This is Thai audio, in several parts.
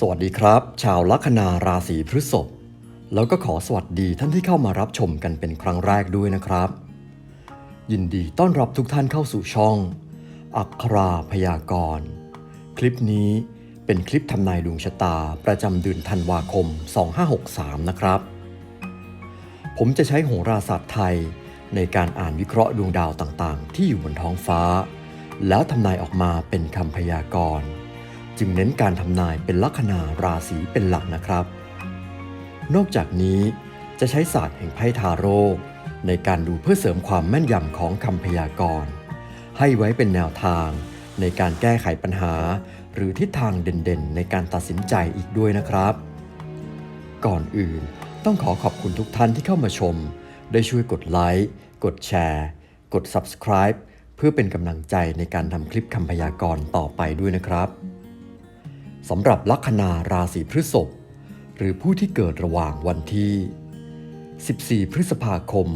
สวัสดีครับ ชาวลัคนาราศีพฤษภแล้วก็ขอสวัสดีท่านที่เข้ามารับชมกันเป็นครั้งแรกด้วยนะครับ ยินดีต้อนรับทุกท่านเข้าสู่ช่อง อัคราพยากรณ์คลิปนี้เป็นคลิปทำนายดวงชะตาประจำเดือนธันวาคม 2563 นะครับ ผมจะใช้โหราศาสตร์ไทยในการอ่านวิเคราะห์ดวงดาวต่างๆ ที่อยู่บนท้องฟ้า แล้วทำนายออกมาเป็นคำพยากรณ์ จึงเน้นการทำนายเป็นลัคนาราศีเป็นหลักนะครับ นอกจากนี้จะใช้ศาสตร์แห่งไพ่ทาโร่ในการดูเพื่อเสริมความแม่นยำของคำพยากรณ์ ให้ไว้เป็นแนวทางในการแก้ไขปัญหา หรือทิศทางเด่นๆ ในการตัดสินใจอีกด้วยนะครับ ก่อนอื่นต้องขอขอบคุณทุกท่านที่เข้ามาชม ได้ช่วยกดไลค์กดแชร์ กด Subscribe เพื่อเป็นกำลังใจในการทำคลิปคำพยากรณ์ต่อไปด้วยนะครับ สำหรับลัคนาราศีพฤษภหรือผู้ที่เกิดระหว่างวันที่ 14 พฤษภาคม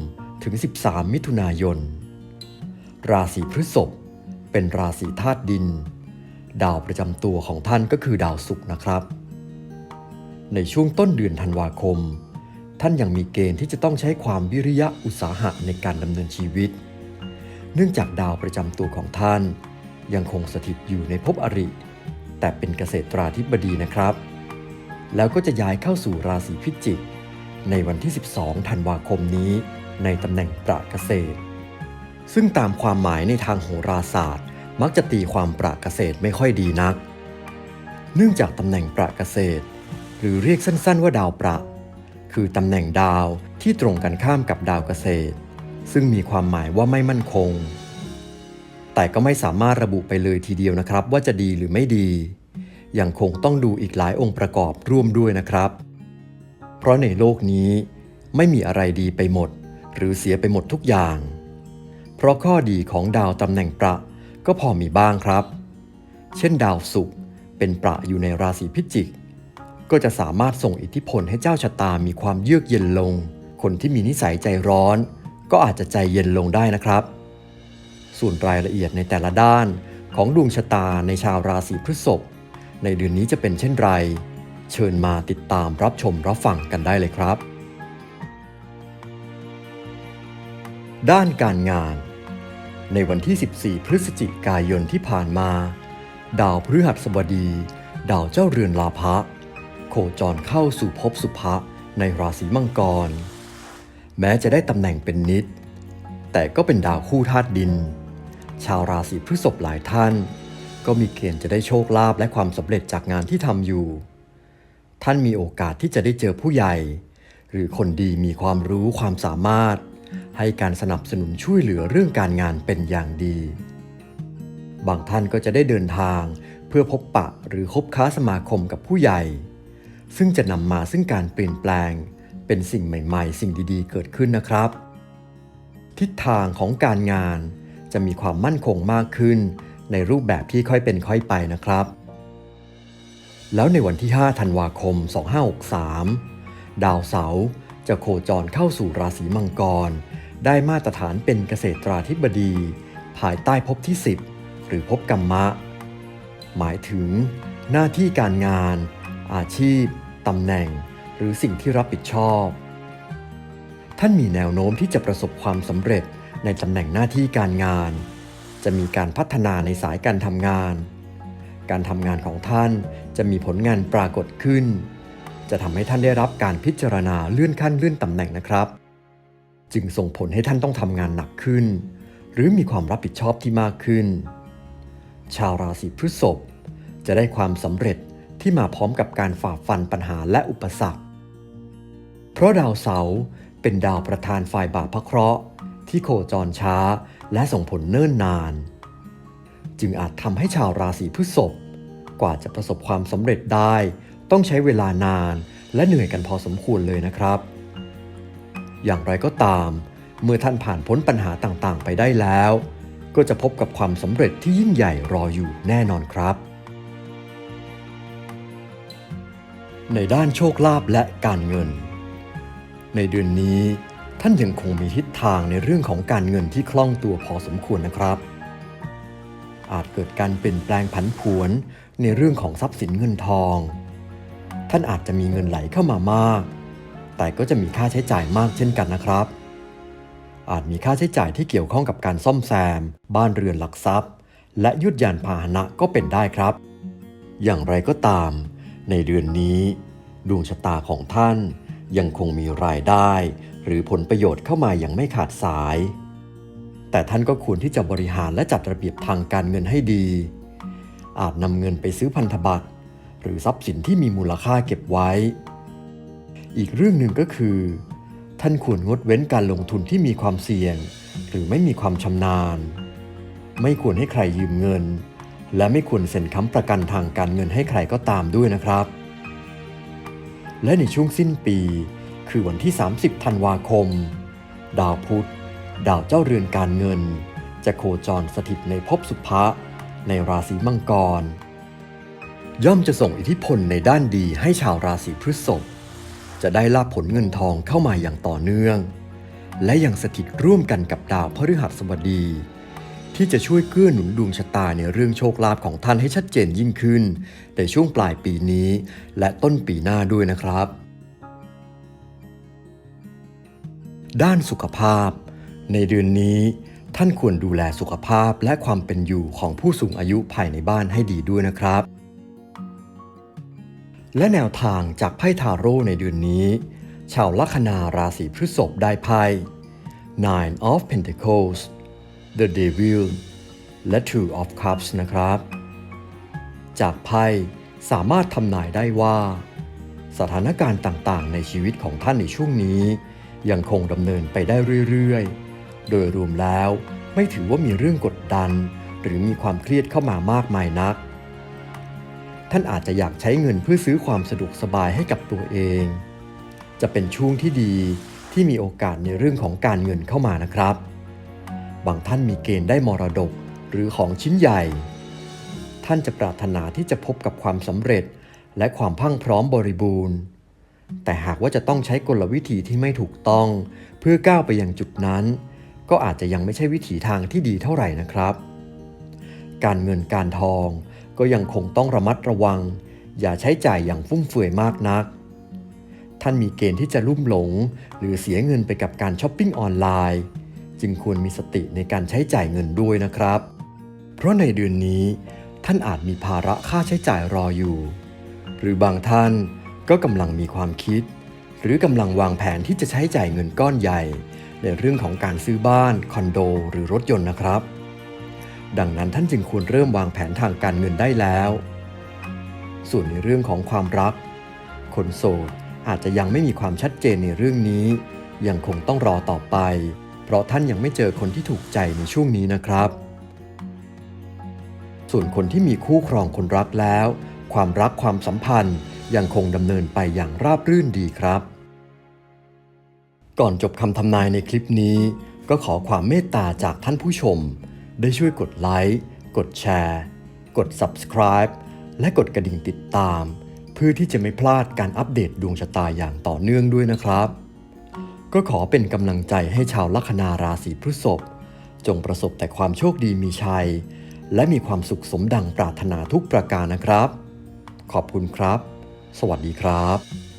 ถึง 13 มิถุนายน ราศีพฤษภเป็นราศีธาตุดิน ดาวประจำตัวของท่านก็คือดาวศุกร์นะครับ ในช่วงต้นเดือนธันวาคม ท่านยังมีเกณฑ์ที่จะต้องใช้ความวิริยะอุตสาหะในการดำเนินชีวิต เนื่องจากดาวประจำตัวของท่าน ยังคงสถิตอยู่ในภพอริ แต่เป็นเกษตราธิบดีนะครับ แล้วก็จะย้ายเข้าสู่ราศีพิจิก ในวันที่ 12 ธันวาคมนี้ในตำแหน่งประเกษตร ซึ่งตามความหมายในทางโหราศาสตร์ มักจะตีความประเกษตรไม่ค่อยดีนัก เนื่องจากตำแหน่งประเกษตร หรือเรียกสั้นๆว่าดาวประ คือตำแหน่งดาวที่ตรงกันข้ามกับดาวเกษตร ซึ่งมีความหมายว่าไม่มั่นคง แต่ก็ไม่สามารถระบุไปเลยทีเดียวนะครับ ว่าจะดีหรือไม่ดี ยังคงต้องดูอีกหลายองค์ประกอบร่วมด้วยนะครับ เพราะในโลกนี้ไม่มีอะไรดีไปหมด หรือเสียไปหมดทุกอย่าง เพราะข้อดีของดาวตำแหน่งประก็พอมีบ้างครับ เช่นดาวศุกร์เป็นประอยู่ในราศีพิจิก ก็จะสามารถส่งอิทธิพลให้เจ้าชะตามีความเยือกเย็นลง คนที่มีนิสัยใจร้อน ก็อาจจะใจเย็นลงได้นะครับ ส่วนรายละเอียดในแต่ละด้านของดวงชะตาในชาวราศีพฤษภในเดือนนี้จะเป็นเช่นไร เชิญมาติดตามรับชมรับฟังกันได้เลยครับ ด้านการงาน ในวันที่ 14 พฤศจิกายนที่ผ่านมา ดาวพฤหัสบดี ดาวเจ้าเรือนลาภะโคจรเข้าสู่ภพสุภะในราศีมังกร แม้จะได้ตำแหน่งเป็นนิด แต่ก็เป็นดาวคู่ธาตุดิน ชาวราศีพฤษภหลายท่าน ก็มีเกณฑ์จะได้โชคลาภและความสำเร็จจากงานที่ทำอยู่ ท่านมีโอกาสที่จะได้เจอผู้ใหญ่ หรือคนดีมีความรู้ความสามารถ ให้การสนับสนุนช่วยเหลือเรื่องการงานเป็นอย่างดี บางท่านก็จะได้เดินทางเพื่อพบปะหรือคบค้าสมาคมกับผู้ใหญ่ ซึ่งจะนำมาซึ่งการเปลี่ยนแปลง เป็นสิ่งใหม่ ๆ สิ่งดีๆ เกิดขึ้นนะครับ ทิศทางของการงาน จะมีความมั่นคงมากขึ้น ในรูปแบบที่ค่อยเป็นค่อยไปนะครับ แล้วในวันที่ 5 ธันวาคม 2563 ดาวเสาร์จะโคจรเข้าสู่ราศีมังกร ได้มาตรฐานเป็นเกษตราธิบดี ภายใต้ภพที่ 10 หรือภพกรรมะ หมายถึง หน้าที่การงาน อาชีพตำแหน่ง หรือสิ่งที่รับผิดชอบ ท่านมีแนวโน้มที่จะประสบความสำเร็จ ในตำแหน่งหน้าที่การงาน จะมีการพัฒนาในสายการทำงาน การทำงานของท่านจะมีผลงานปรากฏขึ้น จะทำให้ท่านได้รับการพิจารณาเลื่อนขั้นเลื่อนตำแหน่งนะครับ จึงส่งผลให้ท่านต้องทำงานหนักขึ้น หรือมีความรับผิดชอบที่มากขึ้น ชาวราศีพฤษภจะได้ความสำเร็จที่มาพร้อมกับการฝ่าฟันปัญหาและอุปสรรค เพราะดาวเสาร์เป็นดาวประธานฝ่ายบาปพระเคราะห์ ที่โคจรช้า และส่งผลเนิ่นนาน จึงอาจทำให้ชาวราศีพฤษภกว่าจะประสบความสำเร็จได้ ต้องใช้เวลานานและเหนื่อยกันพอสมควรเลยนะครับ อย่างไรก็ตาม เมื่อท่านผ่านพ้นปัญหาต่างๆ ไปได้แล้ว ก็จะพบกับความสำเร็จที่ยิ่งใหญ่รออยู่แน่นอนครับ ในด้านโชคลาภและการเงิน ในเดือนนี้ ท่านยังคงมีทิศทางในเรื่องของการเงินที่คล่องตัวพอสมควรนะครับ อาจเกิดการเปลี่ยนแปลงผันผวนในเรื่องของทรัพย์สินเงินทอง ท่านอาจจะมีเงินไหลเข้ามามาก แต่ก็จะมีค่าใช้จ่ายมากเช่นกันนะครับ อาจมีค่าใช้จ่ายที่เกี่ยวข้องกับการซ่อมแซม บ้านเรือนหลักทรัพย์ และยุดยานพาหนะก็เป็นได้ครับ อย่างไรก็ตาม ในเดือนนี้ ดวงชะตาของท่าน ยังคงมีรายได้ หรือผลประโยชน์เข้ามาอย่างไม่ขาดสาย แต่ท่านก็ควรที่จะบริหารและจัดระเบียบทางการเงินให้ดี อาจนำเงินไปซื้อพันธบัตร หรือทรัพย์สินที่มีมูลค่าเก็บไว้ อีกเรื่องหนึ่งก็คือ ท่านควรงดเว้นการลงทุนที่มีความเสี่ยง หรือไม่มีความชำนาญ ไม่ควรให้ใครยืมเงิน และไม่ควรเซ็นค้ำประกันทางการเงินให้ใครก็ตามด้วยนะครับ และในช่วงสิ้นปี คือวันที่ 30 ธันวาคม ดาวพุธ ดาวเจ้าเรือนการเงิน จะโคจรสถิตในภพสุภะในราศีมังกร ย่อมจะส่งอิทธิพลในด้านดีให้ชาวราศีพฤษภจะได้รับผลเงินทองเข้ามาอย่างต่อเนื่อง และยังสถิตร่วมกันกับดาวพฤหัสบดี ที่จะช่วยเกื้อหนุนดวงชะตาในเรื่องโชคลาภของท่านให้ชัดเจนยิ่งขึ้น ในช่วงปลายปีนี้ และต้นปีหน้าด้วยนะครับ ด้านสุขภาพ ในเดือนนี้ท่านควรดูแลสุขภาพและความเป็นอยู่ของผู้สูงอายุภายในบ้านให้ดีด้วยนะครับ และแนวทางจากไพ่ทาโร่ในเดือนนี้ ชาวลัคนาราศีพฤษภได้ไพ่ Nine of Pentacles The Devil และ Two of Cups นะครับ จากไพ่สามารถทำนายได้ว่า สถานการณ์ต่างๆ ในชีวิตของท่านในช่วงนี้ ยังคงดำเนินไปได้เรื่อยๆ โดยรวมแล้วไม่ถือว่ามีเรื่องกดดัน หรือมีความเครียดเข้ามามากมายนัก ท่านอาจจะอยากใช้เงินเพื่อซื้อความสะดวกสบายให้กับตัวเอง จะเป็นช่วงที่ดีที่มีโอกาสในเรื่องของการเงินเข้ามานะครับ บางท่านมีเกณฑ์ได้มรดกหรือของชิ้นใหญ่ ท่านจะปรารถนาที่จะพบกับความสำเร็จและความพังพร้อมบริบูรณ์ แต่หากว่าจะต้องใช้กลวิธีที่ไม่ถูกต้อง เพื่อก้าวไปยังจุดนั้น ก็อาจจะยังไม่ใช่วิถีทางที่ดีเท่าไหร่นะครับ การเงินการทองก็ยังคงต้องระมัดระวัง อย่าใช้จ่ายอย่างฟุ่มเฟือยมากนัก ท่านมีเกณฑ์ที่จะลุ่มหลง หรือเสียเงินไปกับการช้อปปิ้งออนไลน์ จึงควรมีสติในการใช้จ่ายเงินด้วยนะครับ เพราะในเดือนนี้ ท่านอาจมีภาระค่าใช้จ่ายรออยู่ หรือบางท่านก็กำลังมีความคิด หรือกำลังวางแผนที่จะใช้จ่ายเงินก้อนใหญ่ ในเรื่องของการซื้อบ้าน คอนโด หรือรถยนต์นะครับ ดังนั้นท่านจึงควรเริ่มวางแผนทางการเงินได้แล้ว ส่วนในเรื่องของความรัก คนโสดอาจจะยังไม่มีความชัดเจนในเรื่องนี้ ยังคงต้องรอต่อไป เพราะท่านยังไม่เจอคนที่ถูกใจในช่วงนี้นะครับ ส่วนคนที่มีคู่ครองคนรักแล้ว ความรักความสัมพันธ์ยังคงดำเนินไปอย่างราบรื่นดีครับ ก่อนจบคำทำนายในคลิปนี้ ก็ขอความเมตตาจากท่านผู้ชม ได้ช่วยกดไลค์ กดแชร์ กด subscribe และกดกระดิ่งติดตาม เพื่อที่จะไม่พลาดการอัปเดตดวงชะตาอย่างต่อเนื่องด้วยนะครับ ก็ขอเป็นกำลังใจให้ชาวลัคนาราศีพฤษภจงประสบแต่ความโชคดีมีชัย และมีความสุขสมดังปรารถนาทุกประการนะครับ ขอบคุณครับ สวัสดีครับ